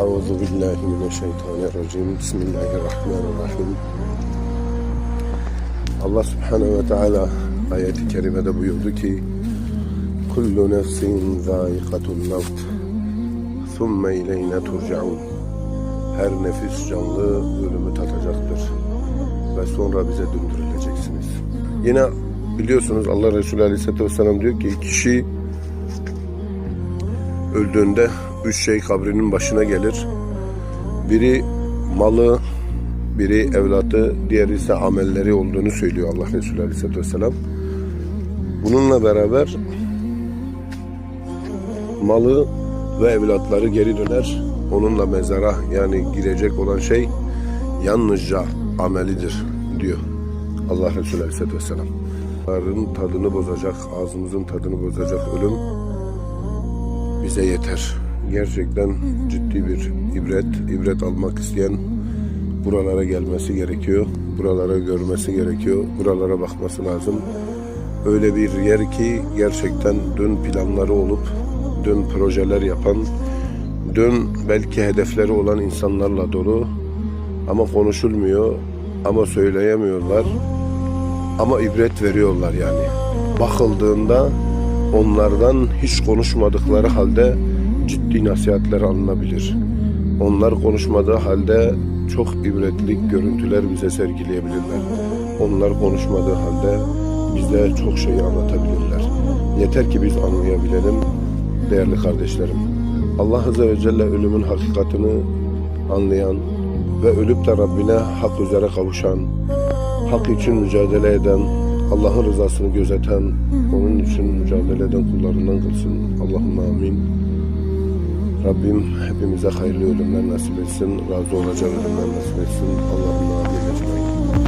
Euzu billahi mineşşeytanirracim. Bismillahirrahmanirrahim. Allah subhanehu ve teala ayeti kerimede buyurdu ki Kullu nefsin zâikatul mevt Thumme ileyne turcaun Her nefis canlı ölümü tatacaktır ve sonra bize döndürüleceksiniz. Yine biliyorsunuz Allah Resulü Aleyhisselatü Vesselam diyor ki kişi öldüğünde üç şey kabrinin başına gelir. Biri malı, biri evlatı, diğeri ise amelleri olduğunu söylüyor Allah Resulü Aleyhisselatü Vesselam. Bununla beraber malı ve evlatları geri döner. Onunla mezara yani girecek olan şey yalnızca amelidir diyor Allah Resulü Aleyhisselatü Vesselam. Bunların tadını bozacak, ağzımızın tadını bozacak ölüm bize yeter. Gerçekten ciddi bir ibret, ibret almak isteyen buralara gelmesi gerekiyor. Buralara görmesi gerekiyor. Buralara bakması lazım. Öyle bir yer ki gerçekten dün planları olup, dün projeler yapan, dün belki hedefleri olan insanlarla dolu ama konuşulmuyor, ama söyleyemiyorlar, ama ibret veriyorlar yani. Bakıldığında onlardan hiç konuşmadıkları halde ciddi nasihatler alınabilir. Onlar konuşmadığı halde çok ibretlik görüntüler bize sergileyebilirler. Onlar konuşmadığı halde bize çok şey anlatabilirler. Yeter ki biz anlayabilelim değerli kardeşlerim. Allah Azze ve Celle ölümün hakikatini anlayan ve ölüp de Rabbine hak üzere kavuşan, hak için mücadele eden, Allah'ın rızasını gözeten, onun için mücadele eden kullarından kılsın. Allahümme amin. Rabbim hepimize hayırlı ölümler nasip etsin. Razı olacağı ölümler nasip etsin. Allah'ım amin.